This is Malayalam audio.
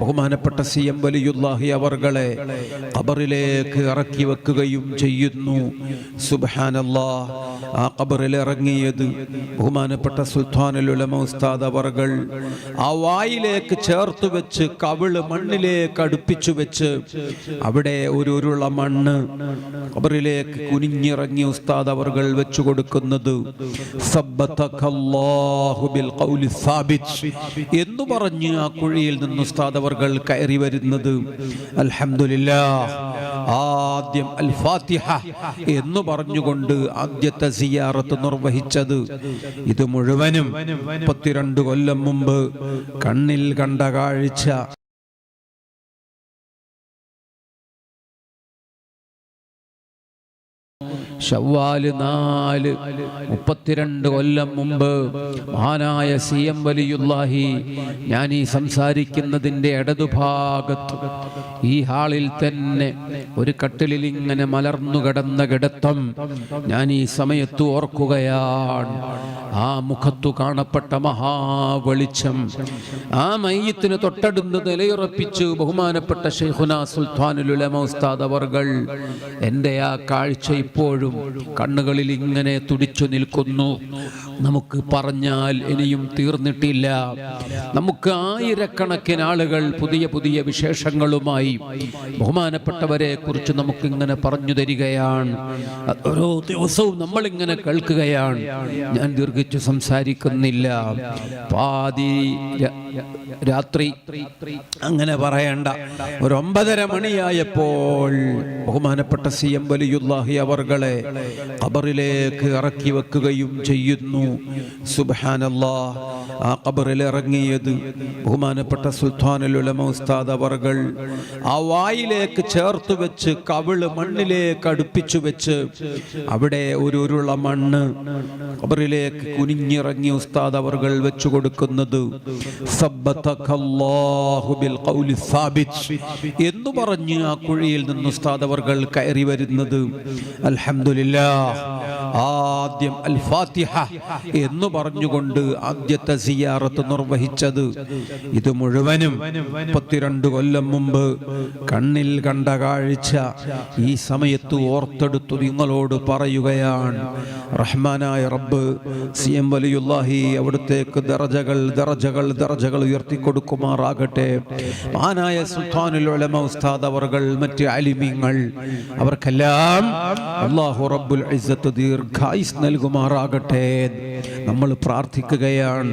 ബഹുമാനപ്പെട്ട സി എം വലിയുല്ലാഹി അവർകളെ ഖബറിലേക്ക് ഇറക്കി വെക്കുകയും ചെയ്യുന്നു. സുബ്ഹാനല്ലാഹ് ആ ഖബറിൽ ഇറങ്ങിയത് ബഹുമാനപ്പെട്ട സുൽത്താനുൽ ഉലമ ഉസ്താദ് അവർകൾ. ആ വായിലേക്ക് ചേർത്ത് വെച്ച് കവിൾ മണ്ണിലേക്ക് അടുപ്പിച്ചു വെച്ച് അവിടെ ഒരു ഉരുള മണ്ണ് ഖബറിലേക്ക് കുനിഞ്ഞിറങ്ങി ഉസ്താദ് അവർകൾ വെച്ചു കൊടുക്കുന്നത്. എന്ന് പറഞ്ഞ് ആ കുഴിയിൽ നിന്ന് ഉസ്താദ് അവർകൾ കയറി വരുന്നത്. അൽഹംദുലില്ലാ ആദ്യം അൽ ഫാത്തിഹ എന്ന് പറഞ്ഞുകൊണ്ട് ആദ്യത്തെ സിയാറത്ത് നിർവഹിച്ചത്. ഇത് മുഴുവനും മുപ്പത്തിരണ്ട് കൊല്ലം മുമ്പ് കണ്ണിൽ കണ്ട കാഴ്ച. ഷവ്വാൽ നാല് മുപ്പത്തിരണ്ട് കൊല്ലം മുമ്പ് മഹാനായ സി എം വലിയുല്ലാഹി ഞാൻ ഈ സംസാരിക്കുന്നതിന്റെ ഇടതുഭാഗത്ത് ഈ ഹാളിൽ തന്നെ ഒരു കട്ടിലിൽ ഇങ്ങനെ മലർന്നു കിടന്ന കിടത്തം ഞാൻ ഈ സമയത്ത് ഓർക്കുകയാണ്. ആ മുഖത്തു കാണപ്പെട്ട മഹാവെളിച്ചം ആ മയ്യത്തിന് തൊട്ടടുന്ന് നിലയുറപ്പിച്ച് ബഹുമാനപ്പെട്ട ഷെയ്ഖുന സുൽത്താനുൽ ഉലമ ഉസ്താദ് അവർകൾ എന്റെ ആ കാഴ്ച ഇപ്പോഴും കണ്ണുകളിൽ ഇങ്ങനെ തുടിച്ചു നിൽക്കുന്നു. നമുക്ക് പറഞ്ഞാൽ ഇനിയും തീർന്നിട്ടില്ല. നമുക്ക് ആയിരക്കണക്കിന് ആളുകൾ പുതിയ പുതിയ വിശേഷങ്ങളുമായി ബഹുമാനപ്പെട്ടവരെ കുറിച്ച് നമുക്ക് ഇങ്ങനെ പറഞ്ഞു തരികയാണ്. ഓരോ ദിവസവും നമ്മൾ ഇങ്ങനെ കേൾക്കുകയാണ്. ഞാൻ ദീർഘിച്ചു സംസാരിക്കുന്നില്ല. പാതി രാത്രി അങ്ങനെ പറയണ്ട. ഒരു ഒമ്പതര മണിയായപ്പോൾ ബഹുമാനപ്പെട്ട സി എം വലിയുല്ലാഹി അവർകളെ ഖബറിലേക്ക് ഇറക്കി വെക്കുകയും ചെയ്യുന്നു. സുബാനല്ലാ ആ ഖബറിൽ ഇറങ്ങിയത് ബഹുമാനപ്പെട്ട സുൽത്താനുൽ ഉലമ ഉസ്താദ് അവർകൾ ആ വായിലേക്ക് ചേർത്ത് വെച്ച് കവിൾ മണ്ണിലേക്ക് അടുപ്പിച്ചു വെച്ച് അവിടെ ഒരു ഉരുള മണ്ണ് ഖബറിലേക്ക് കുനിഞ്ഞിറങ്ങി ഉസ്താദ് അവർകൾ വെച്ചു കൊടുക്കുന്നത്. എന്ന് പറഞ്ഞ് ആ കുഴിയിൽ നിന്ന് ഉസ്താദ് അവർകൾ കയറി വരുന്നത്. അൽഹംദുലില്ലാ ആദ്യം അൽ ഫാത്തിഹ എന്ന് പറഞ്ഞുകൊണ്ട് ആദ്യത്തെ സിയാറത്ത് നിർവഹിച്ചത്. ഇത് മുഴുവനും മുപ്പത്തിരണ്ട് കൊല്ലം മുമ്പ് കണ്ണിൽ കണ്ട കാഴ്ച ഈ സമയത്ത് ഓർത്തെടുത്തു നിങ്ങളോട് പറയുകയാണ്. റഹ്മാനായ റബ്ബ് സി എം വലിയുല്ലാഹി അവിടുത്തേക്ക് ദറജകൾ ദറജകൾ ദറജകൾ ഉയർത്തിക്കൊടുക്കുമാറാകട്ടെ. മാനായ സുൽത്താനുൽ ഉലമ ഉസ്താദ് അവർകൾ മറ്റ് അലിമിങ്ങൾ അവർക്കെല്ലാം അള്ളാഹു റബ്ബുൽ ഇസ്സത്ത് ദീർഘായുസ് നൽകുമാറാകട്ടെ. നമ്മൾ പ്രാർത്ഥിക്കുകയാണ്.